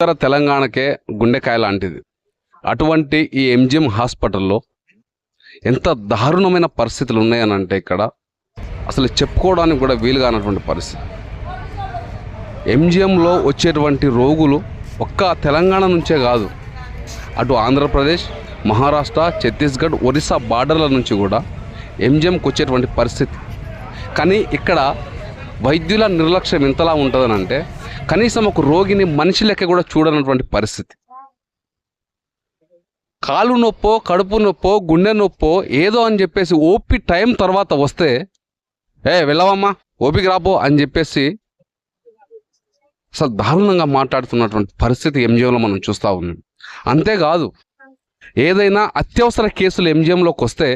ఉత్తర తెలంగాణకే గుండెకాయ లాంటిది. అటువంటి ఈ ఎంజిఎం హాస్పిటల్లో ఎంత దారుణమైన పరిస్థితులు ఉన్నాయనంటే ఇక్కడ అసలు చెప్పుకోవడానికి కూడా వీలు కానటువంటి పరిస్థితి. ఎంజిఎంలో వచ్చేటువంటి రోగులు ఒక్క తెలంగాణ నుంచే కాదు. అటు ఆంధ్రప్రదేశ్ మహారాష్ట్ర ఛత్తీస్గఢ్ ఒరిస్సా బార్డర్ల నుంచి కూడా ఎంజిఎంకి వచ్చేటువంటి పరిస్థితి. కానీ ఇక్కడ వైద్యుల నిర్లక్ష్యం ఎంతలా ఉంటుందనంటే కనీసం ఒక రోగిని మనిషి లెక్క కూడా చూడనటువంటి పరిస్థితి కాలు నొప్పో కడుపు నొప్పో గుండె నొప్పో ఏదో అని చెప్పేసి ఓపి టైం తర్వాత వస్తే ఏ వెళ్ళవమ్మా ఓపిక రాపో అని చెప్పేసి అసలు దారుణంగా మాట్లాడుతున్నటువంటి పరిస్థితి ఎంజిఎంలో మనం చూస్తూ ఉన్నాం అంతేకాదు ఏదైనా అత్యవసర కేసులు ఎంజిఎంలోకి వస్తే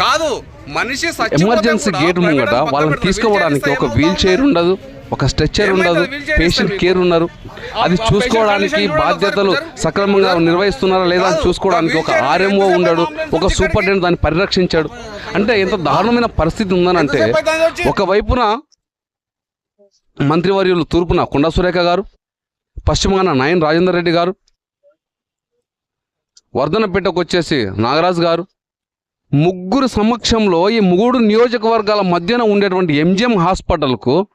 కాదు మనిషి ఎమర్జెన్సీ గేట్ ముంగట వాళ్ళని. తీసుకోవడానికి ఒక వీల్ చైర్ ఉండదు ఒక స్ట్రెచ్చర్ ఉండదు పేషెంట్ కేర్ ఉన్నారు అది చూసుకోవడానికి బాధ్యతలు సక్రమంగా నిర్వహిస్తున్నారా లేదా అని. చూసుకోవడానికి ఒక ఆర్ఎంఓ ఉండడు ఒక సూపరింటెండెంట్ దాన్ని పరిరక్షించాడు అంటే ఎంత దారుణమైన పరిస్థితి అవుతుంది వచ్చి? ఒకవైపున మంత్రివర్యులు తూర్పున కొండా సురేఖ గారు పశ్చిమాన నాయన్ రాజేందర్ రెడ్డి గారు వర్ధనపేటకు వచ్చేసి నాగరాజు గారు ముగ్గురు సమక్షంలో ఈ మూడు నియోజకవర్గాల మధ్యన ఉండేటువంటి ఎంజిఎం హాస్పిటల్కు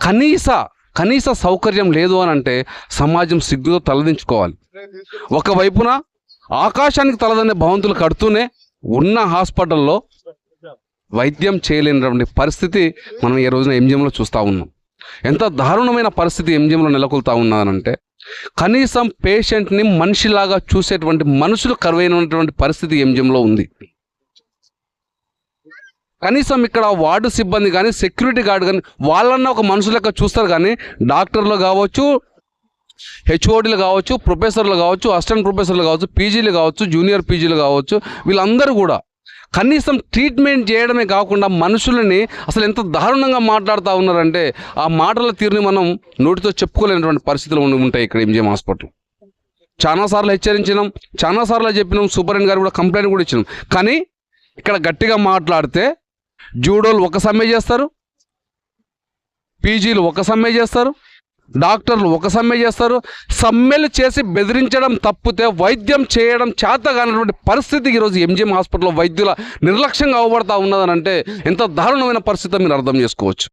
కనీస కనీస సౌకర్యం లేదు అని అంటే సమాజం సిగ్గుతో తలదించుకోవాలి. ఒకవైపున ఆకాశానికి తలదనే భవంతులు కడుతూనే ఉన్న హాస్పిటల్లో వైద్యం చేయలేనటువంటి పరిస్థితి మనం ఈ రోజున ఎంజిఎంలో చూస్తూ ఉన్నాం. ఎంత దారుణమైన పరిస్థితి ఎంజిఎంలో నెలకొల్తా ఉన్నానంటే కనీసం పేషెంట్ని మనిషిలాగా చూసేటువంటి మనుషులు కరువైనటువంటి పరిస్థితి ఎంజిఎంలో ఉంది. కనీసం ఇక్కడ వార్డు సిబ్బంది కానీ సెక్యూరిటీ గార్డ్ కానీ వాళ్ళన్న ఒక మనుషుల లెక్క చూస్తారు కానీ డాక్టర్లు కావచ్చు హెచ్ఓడీలు కావచ్చు ప్రొఫెసర్లు కావచ్చు అసిస్టెంట్ ప్రొఫెసర్లు కావచ్చు పీజీలు కావచ్చు జూనియర్ పీజీలు కావచ్చు వీళ్ళందరూ కూడా కనీసం ట్రీట్మెంట్ చేయడమే కాకుండా మనుషులని అసలు ఎంత దారుణంగా మాట్లాడుతూ ఉన్నారంటే ఆ మాటల తీరుని మనం నోటితో చెప్పుకోలేనటువంటి పరిస్థితులు ఉండి ఉంటాయి ఇక్కడ ఎంజిఎం హాస్పిటల్. చాలాసార్లు హెచ్చరించినాం చాలాసార్లు చెప్పినాం సూపరింటెండెంట్ గారు కూడా కంప్లైంట్ కూడా ఇచ్చినాం. కానీ ఇక్కడ గట్టిగా మాట్లాడితే జూడోలు ఒక సమ్మె చేస్తారు పీజీలు ఒక సమ్మె చేస్తారు డాక్టర్లు ఒక సమ్మె చేస్తారు. సమ్మెలు చేసి బెదిరించడం తప్పితే వైద్యం చేయడం చేత కానటువంటి పరిస్థితి ఈరోజు ఎంజిఎం హాస్పిటల్లో వైద్యుల నిర్లక్ష్యంగా అవబడతా ఉన్నదని అంటే ఎంత దారుణమైన పరిస్థితి మీరు అర్థం చేసుకోవచ్చు.